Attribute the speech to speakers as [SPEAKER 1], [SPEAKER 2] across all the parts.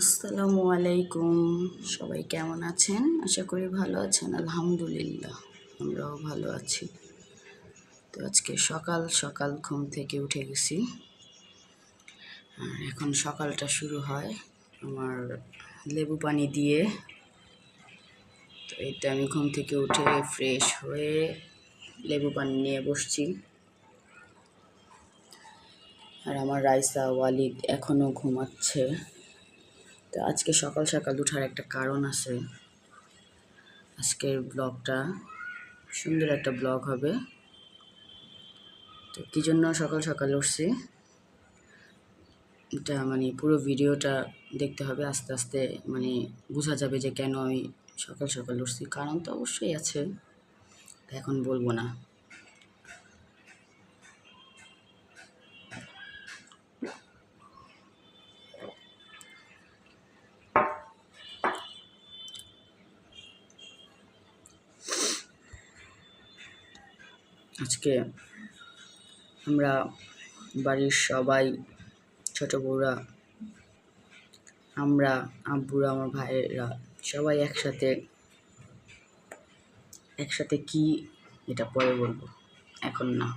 [SPEAKER 1] আসসালামু আলাইকুম। সবাই কেমন আছেন? আশা করি ভালো আছেন, আলহামদুলিল্লাহ। আমরাও ভালো আছি। তো আজকে সকাল সকাল ঘুম থেকে উঠে গেছি। আর এখন সকালটা শুরু হয় আমার লেবু পানি দিয়ে। তো এটা আমি ঘুম থেকে উঠে ফ্রেশ হয়ে লেবু পানি নিয়ে বসছি। আর আমার রাইসা ওয়ালিদ এখনও ঘুমাচ্ছে। তো আজকে সকাল সকাল উঠার একটা কারণ আছে। আজকের ব্লগটা সুন্দর একটা ব্লগ হবে। তো কী জন্য সকাল সকাল উঠছি? এটা মানে পুরো ভিডিওটা দেখতে হবে, আস্তে আস্তে মানে বোঝা যাবে যে কেন আমি সকাল সকাল উঠছি। কারণ তো অবশ্যই আছে। এখন বলব না। আজকে আমরা বাড়ির সবাই, ছোট বউরা, আমরা, আব্বুরা, আমার ভাইয়েরা সবাই একসাথে একসাথে কি এটা পরে বলব? এখন না।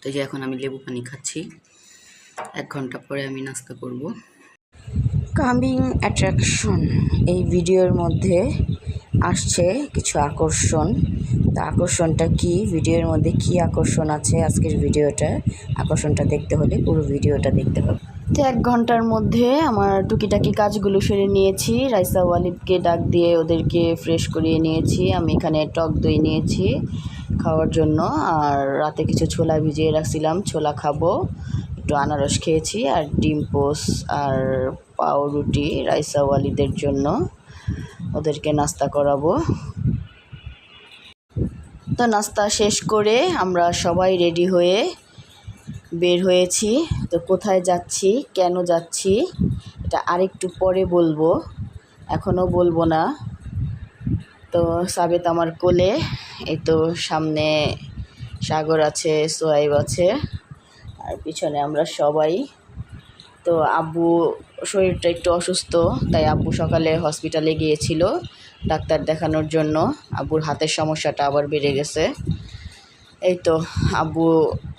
[SPEAKER 1] তো যে এখন আমি লেবু পানি খাচ্ছি। এক ঘণ্টা পরে আমি নাস্তা করব। কামিং অ্যাট্রাকশন এই ভিডিওর মধ্যে আসছে কিছু আকর্ষণ। তা আকর্ষণটা কি? ভিডিওর মধ্যে কি আকর্ষণ আছে আজকের ভিডিওটা? আকর্ষণটা দেখতে হলে পুরো ভিডিওটা দেখতে হবে। তো এক ঘণ্টার মধ্যে আমার টুকিটাকি কাজগুলো সেরে নিয়েছি। রাইসা ওয়ালিদকে ডাক দিয়ে ওদেরকে ফ্রেশ করিয়ে নিয়েছি। আমি এখানে টক দই নিয়েছি খাওয়ার জন্য। আর রাতে কিছু ছোলা ভিজিয়ে রাখছিলাম। ছোলা খাব, একটু আনারস খেয়েছি আর ডিম পোস আর পাউরুটি রাইসাওয়ালিদের জন্য। ওদেরকে নাস্তা করাবো। তো নাস্তা শেষ করে আমরা সবাই রেডি হয়ে বের হয়েছি। তো কোথায় যাচ্ছি, কেন যাচ্ছি, এটা আরেকটু পরে বলব। এখনও বলব না। তো সাবেত আমার কোলে, এই তো সামনে সাগর আছে সোয়াইব আছে, আর পিছনে আমরা সবাই। তো আব্বু শরীরটা একটু অসুস্থ, তাই আব্বু সকালে হসপিটালে গিয়েছিল ডাক্তার দেখানোর জন্য। আব্বুর হাতের সমস্যাটা আবার বেড়ে গেছে। এই তো আব্বু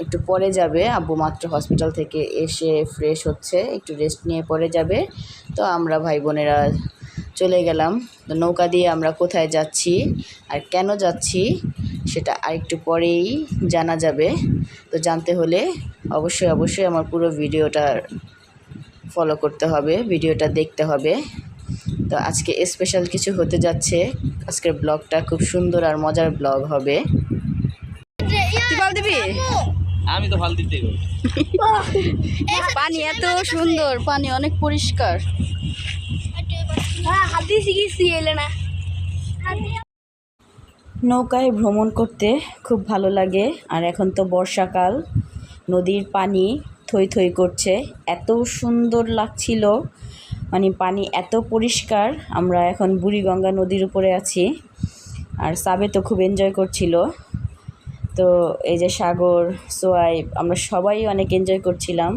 [SPEAKER 1] একটু পরে যাবে, আব্বু মাত্র হসপিটাল থেকে এসে ফ্রেশ হচ্ছে, একটু রেস্ট নিয়ে পরে যাবে। তো আমরা ভাই বোনেরা চলে গেলাম। নৌকা দিয়ে আমরা কোথায় যাচ্ছি আর কেন যাচ্ছি সেটা আরেকটু পরেই জানা যাবে। তো জানতে হলে অবশ্যই অবশ্যই আমার পুরো ভিডিওটা ফলো করতে হবে ভিডিওটা দেখতে হবে। তো আজকে স্পেশাল কিছু হতে যাচ্ছে। আজকের ব্লগটা খুব সুন্দর আর মজার ব্লগ হবে। তুই দিবি
[SPEAKER 2] আমি তো ভালো দিতে
[SPEAKER 1] পানি এত সুন্দর পানি অনেক পরিষ্কার।
[SPEAKER 3] হাতি শিখেছি এলে না
[SPEAKER 1] নৌকায় ভ্রমণ করতে খুব ভালো লাগে। আর এখন তো বর্ষাকাল নদীর পানি থই থই করছে। এত সুন্দর লাগছিল। মানে পানি এত পরিষ্কার। আমরা এখন বুড়িগঙ্গা নদীর উপরে আছি। আর সাবে তো খুব এনজয় করছিল। তো এই যে সাগর সোয়াইব আমরা সবাই অনেক এনজয় করছিলাম।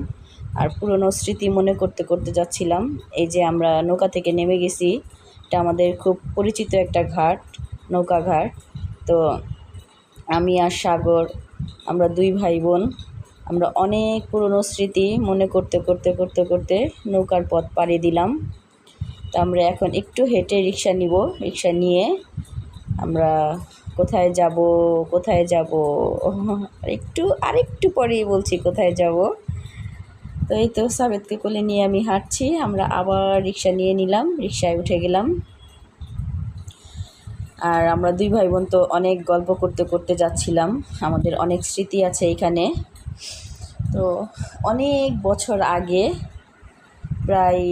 [SPEAKER 1] আর পুরনো স্মৃতি মনে করতে করতে যাচ্ছিলাম। এই যে আমরা নৌকা থেকে নেমে গেছি। এটা আমাদের খুব পরিচিত একটা ঘাট, নৌকা ঘাট। তো আমি আর সাগর, আমরা দুই ভাই বোন আমরা অনেক পুরনো স্মৃতি মনে করতে করতে করতে করতে নৌকার পথ পাড়ি দিলাম। তো আমরা এখন একটু হেঁটে রিক্সা নিব। রিক্সা নিয়ে আমরা কোথায় যাব কোথায় যাব? একটু, আরেকটু পরেই বলছি কোথায় যাব। তো এই তো সাবেদকে কোলে নিয়ে আমি হাঁটছি। আমরা আবার রিক্সা নিয়ে নিলাম। রিক্সায় উঠে গেলাম। আর আমরা দুই ভাই বোন তো অনেক গল্প করতে করতে যাচ্ছিলাম। আমাদের অনেক স্মৃতি আছে এখানে। তো অনেক বছর আগে, প্রায়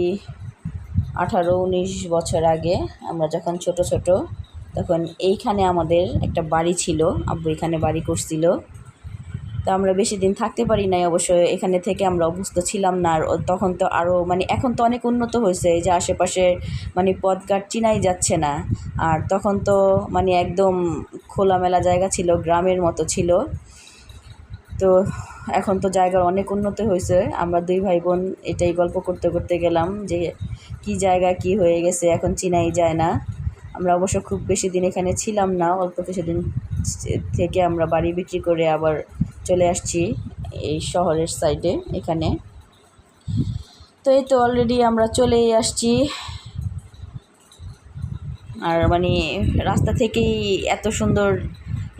[SPEAKER 1] আঠারো উনিশ বছর আগে আমরা যখন ছোট ছোট, তখন এইখানে আমাদের একটা বাড়ি ছিল, আব্বু এখানে বাড়ি করছিল।
[SPEAKER 4] তো আমরা বেশি দিন থাকতে পারি নাই, অবশ্য এখানে থেকে আমরা অভ্যস্ত ছিলাম না, আর তখন তো আরও মানে এখন তো অনেক উন্নত হয়েছে, এই যে আশেপাশে মানে পথঘাট চিনাই যাচ্ছে না। আর তখন তো মানে একদম খোলামেলা জায়গা ছিল, গ্রামের মতো ছিল। তো এখন তো জায়গার অনেক উন্নত হয়েছে। আমরা দুই ভাই বোন এটাই গল্প করতে করতে গেলাম যে কি জায়গা কি হয়ে গেছে, এখন চিনাই যায় না। আমরা অবশ্য খুব বেশি দিন এখানে ছিলাম না, অল্প কিছুদিন থেকে আমরা বাড়ি বিক্রি করে আবার চলে আসছি এই শহরের সাইডে এখানে। তো এই তো অলরেডি আমরা চলেই আসছি। আর মানে রাস্তা থেকেই এত সুন্দর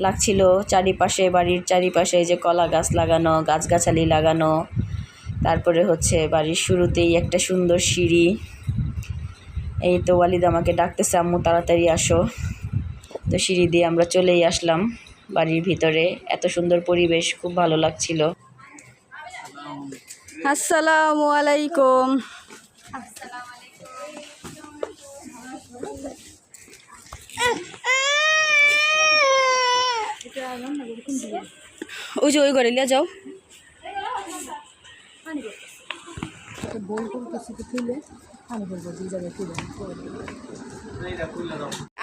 [SPEAKER 4] লাগছিল চারিপাশে বাড়ির চারিপাশে যে কলা গাছ লাগানো গাছগাছালি লাগানো। তারপরে হচ্ছে বাড়ির শুরুতেই একটা সুন্দর সিঁড়ি। এই তো ওয়ালিদ আমাকে ডাকতেছে আম্মু তাড়াতাড়ি আসো। তো সিঁড়ি দিয়ে আমরা চলেই আসলাম বাড়ির ভিতরে। এত সুন্দর পরিবেশ খুব ভালো লাগছিল। আসসালামু আলাইকুম। ওই যে ওই ঘরে লিয়া যাও।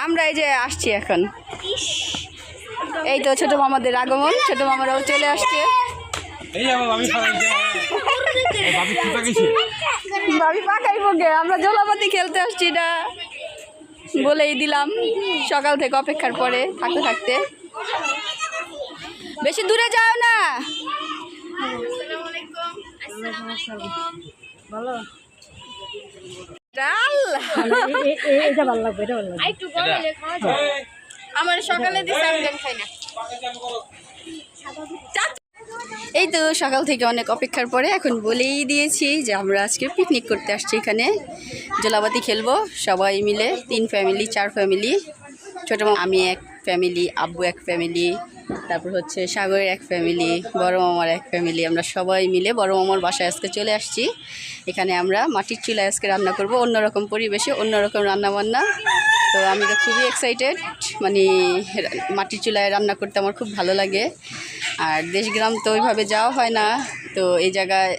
[SPEAKER 4] আমরা এই যে আসছি এখন। এই তো ছোট মামাদের আগমন ছোট মামারাও চলে আসছে।
[SPEAKER 3] ভাবি
[SPEAKER 4] পাকাই গে আমরা জলাপাতি খেলতে আসছি না। বলেই দিলাম সকাল থেকে অপেক্ষার পরে থাকতে থাকতে। বেশি দূরে যাও না। আমার সকালে এই তো সকাল থেকে অনেক অপেক্ষার পরে এখন বলেই দিয়েছি যে আমরা আজকে পিকনিক করতে আসছি এখানে। জলাবাতি খেলব সবাই মিলে, তিন ফ্যামিলি চার ফ্যামিলি ছোটো আমি এক ফ্যামিলি আব্বু এক ফ্যামিলি তারপর হচ্ছে সাগরের এক ফ্যামিলি বড় মামার এক ফ্যামিলি আমরা সবাই মিলে বড় মামার বাসায় আজকে চলে আসছি। এখানে আমরা মাটির চুলায় আজকে রান্না করব, অন্যরকম পরিবেশে, অন্যরকম রান্না বান্না তো আমি তো খুবই এক্সাইটেড মানে মাটির চুলায় রান্না করতে আমার খুব ভালো লাগে। আর দেশ গ্রাম তো ওইভাবে যাওয়া হয় না, তো এই জায়গায়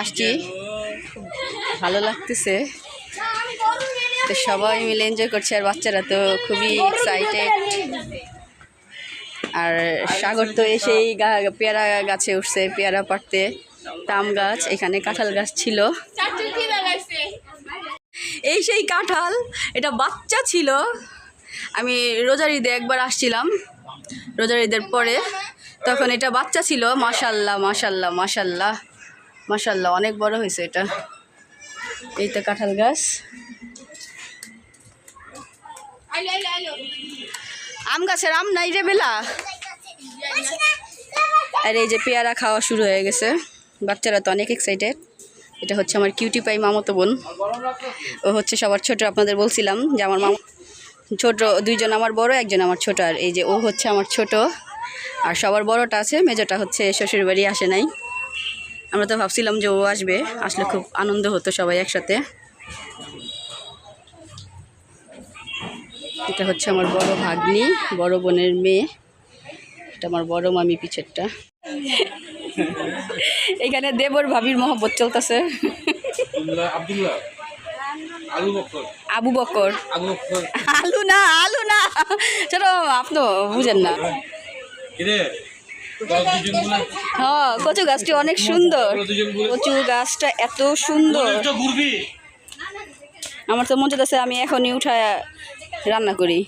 [SPEAKER 4] আসছি। ভালো লাগতেছে। তো সবাই মিলে এনজয় করছে, আর বাচ্চারা তো খুবই এক্সাইটেড আর সাগর তো এসেই পেয়ারা গাছে উঠছে, পেয়ারা পাড়তে। তাম গাছ, এখানে কাঁঠাল গাছ ছিল। এই সেই কাঁঠাল, এটা বাচ্চা ছিল। আমি রোজার ঈদে একবার আসছিলাম, রোজার ঈদের পরে। তখন এটা বাচ্চা ছিল, মাশাল্লাহ মাশাল্লাহ মাশাল্লাহ মাশাল্লাহ, অনেক বড় হয়েছে এটা। এই তো কাঁঠাল গাছ। আম গাছের আম নাই রে বেলা। আর এই যে পেয়ারা খাওয়া শুরু হয়ে গেছে। বাচ্চারা তো অনেক এক্সাইটেড এটা হচ্ছে আমার কিউটি পাই মামতো বোন। ও হচ্ছে সবার ছোট, আপনাদের বলছিলাম যে আমার মামা ছোট, দুইজন আমার বড়, একজন আমার ছোট। আর এই যে ও হচ্ছে আমার ছোট। আর সবার বড়টা আছে, মেজোটা হচ্ছে শ্বশুর বাড়ি আসে নাই। আমরা তো ভাবছিলাম যে ও আসবে। আসলে খুব আনন্দ হতো সবাই একসাথে। এটা হচ্ছে আমার বড় ভাগ্নি বড় বোনের মেয়ে। এটা আমার বড় মামি পিছেরটা। এখানে দেবর ভাবির মহব্বত চলতেছে। আবু বকর। আলু না আলু না। চলো আপনি বুঝেন না। হ্যাঁ কচু গাছটি অনেক সুন্দর। কচু গাছটা এত সুন্দর। আমার তো মন চাইতেছে আমি এখনই উঠায় রান্না করি।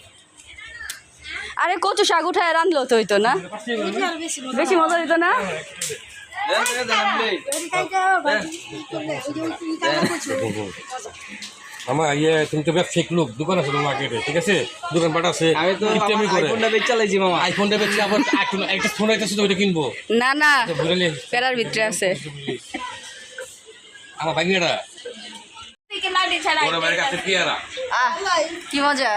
[SPEAKER 4] আরে কচু শাক উঠায় রান্ধলো তো হইতো না। বেশি মজা হইতো না?
[SPEAKER 3] আমার ইয়ে তুমি তো লোক দোকান আছে মার্কেটে ঠিক আছে? দোকান পাট আছে
[SPEAKER 2] আমি তো আইফোনটা বেচ চালাইছি মামা।
[SPEAKER 3] আইফোনটা বেচে আবার একটা ফোন আইতেছে তো ওইটা কিনবো।
[SPEAKER 4] না না প্যারার ভিতরে আছে।
[SPEAKER 3] আমার কাছে পেয়ারা।
[SPEAKER 4] আহ কি মজা?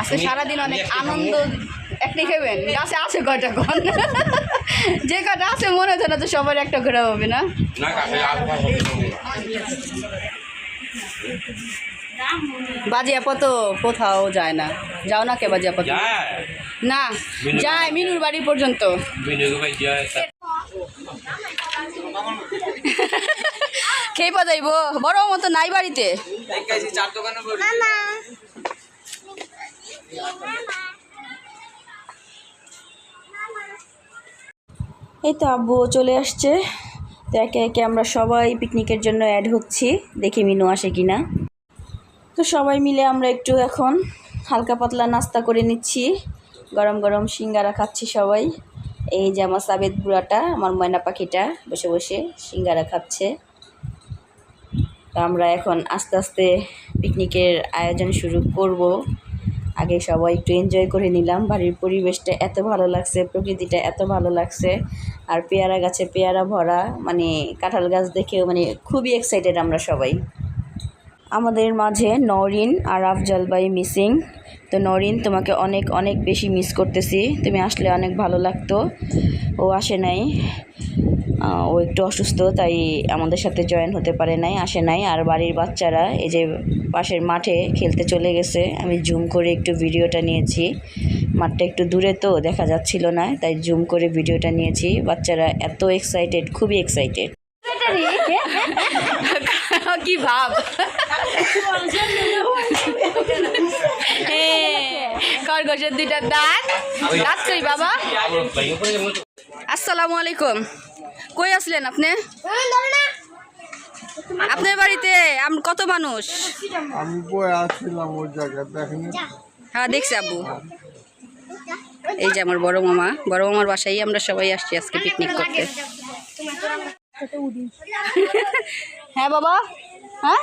[SPEAKER 4] আজকে সারাদিন অনেক আনন্দ। একটি খাবেন? গাছে আছে কয়টা কোন? যে কটা আছে মনে হচ্ছে না তো সবার একটা ঘোরা হবে না?
[SPEAKER 3] না কাছে আলু ভাত হবে না।
[SPEAKER 1] বাজি আপা তো কোথাও যায় না। যাও না কে বাজি আপা তুমি?
[SPEAKER 2] যায়।
[SPEAKER 1] না যায় মিনুর বাড়ি পর্যন্ত। খেয়ে পা যাইব বড় মতো নাই বাড়িতে। এই তো আব্বু চলে আসছে। তো একে একে আমরা সবাই পিকনিকের জন্য অ্যাড হচ্ছি দেখি মিনু আসে কি না তো সবাই মিলে আমরা একটু এখন হালকা পাতলা নাস্তা করে নিচ্ছি। গরম গরম সিঙ্গারা খাচ্ছি সবাই। এই যে আমার সাবেদ বুড়াটা, আমার ময়না পাখিটা বসে বসে সিঙ্গারা খাচ্ছে। তো আমরা এখন আস্তে আস্তে পিকনিকের আয়োজন শুরু করব। আগে সবাই একটু এনজয় করে নিলাম। বাড়ির পরিবেশটা এত ভালো লাগছে, প্রকৃতিটা এত ভালো লাগছে। আর পেয়ারা গাছে পেয়ারা ভরা মানে কাঁঠাল গাছ দেখেও মানে খুবই এক্সাইটেড আমরা সবাই। আমাদের মাঝে নরিন আর আফজল ভাই মিসিং তো নরিন তোমাকে অনেক অনেক বেশি মিস করতেছি। তুমি আসলে অনেক ভালো লাগতো। ও আসে নাই। ও একটু অসুস্থ তাই আমাদের সাথে জয়েন হতে পারে নাই আসে নাই। আর বাড়ির বাচ্চারা এই যে পাশের মাঠে খেলতে চলে গেছে। আমি জুম করে একটু ভিডিওটা নিয়েছি। মাঠটা একটু দূরে তো দেখা যাচ্ছিল না তাই জুম করে ভিডিওটা নিয়েছি। বাচ্চারা এত এক্সাইটেড খুবই এক্সাইটেড কি ভাব? খরগোশের দুইটা দাঁত? দাঁত কই বাবা? আসসালামু আলাইকুম। কই আসলেন আপনি? আপনার বাড়িতে আম- কত মানুষ?
[SPEAKER 5] আমি আসছিলাম ওই জায়গায় দেখেন।
[SPEAKER 1] হ্যাঁ দেখছি আব্বু। এই যে আমার বড় মামা। বড় মামার বাসায় আমরা সবাই আসছি আজকে পিকনিক করতে। হ্যাঁ বাবা? হ্যাঁ?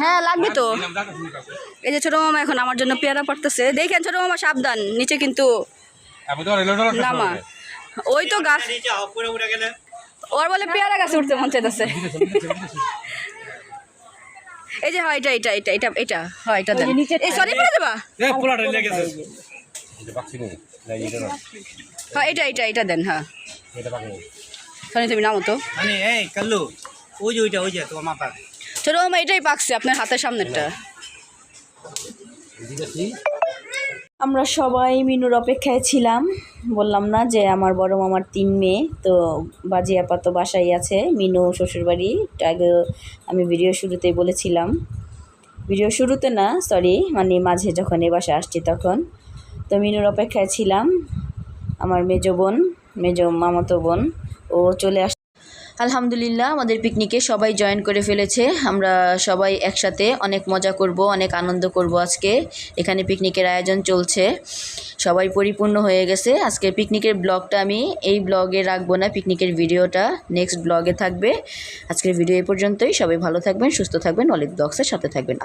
[SPEAKER 1] হ্যাঁ লাগবে তো। এই যে ছোট মামা এখন আমার জন্য পেয়ারা পড়তেছে। দেখেন ছোট মামা সাবধান নিচে কিন্তু
[SPEAKER 3] আমি তো
[SPEAKER 1] নামা। ওই তো গাছ ওর বলে পেয়ারা গাছে উঠতে মন চাইতেছে। এই যে হয় এটা এটা এটা এটা এটা। হয় এটা দেন। এই সরি পড়ে যাবা হ্যাঁ এটা এটা এটা দেন হ্যাঁ। সরি তুমি নামো তো।
[SPEAKER 6] মানে এই কাল্লু। ওই যে ওইটা ওই যে তোমার
[SPEAKER 1] ছোট মামা এটাই পাকছে আপনার হাতের সামনেরটা। আমরা সবাই মিনুর অপেক্ষায় ছিলাম। বললাম না যে আমার বড় মামার তিন মেয়ে তো বাজি আপা তো বাসায় আছে মিনু শ্বশুরবাড়ি আগে আমি ভিডিও শুরুতেই বলেছিলাম। ভিডিও শুরুতে না সরি মানে মাঝে যখন এ বাসায় আসছি তখন। তো মিনুর অপেক্ষায় ছিলাম আমার মেজো বোন মেজো মামাতো বোন ও চলে আস আলহামদুলিল্লাহ, আমাদের পিকনিকে সবাই জয়েন করে ফেলেছে। আমরা সবাই একসাথে অনেক মজা করব, অনেক আনন্দ করব আজকে। এখানে পিকনিকের আয়োজন চলছে। সবাই পরিপূর্ণ হয়ে গেছে। আজকে পিকনিকের ব্লগটা আমি এই ব্লগে রাখব না, পিকনিকের ভিডিওটা নেক্সট ব্লগে থাকবে। আজকের ভিডিও এ পর্যন্তই। সবাই ভালো থাকবেন, সুস্থ থাকবেন, অলিভ ব্লগসের সাথে থাকবেন।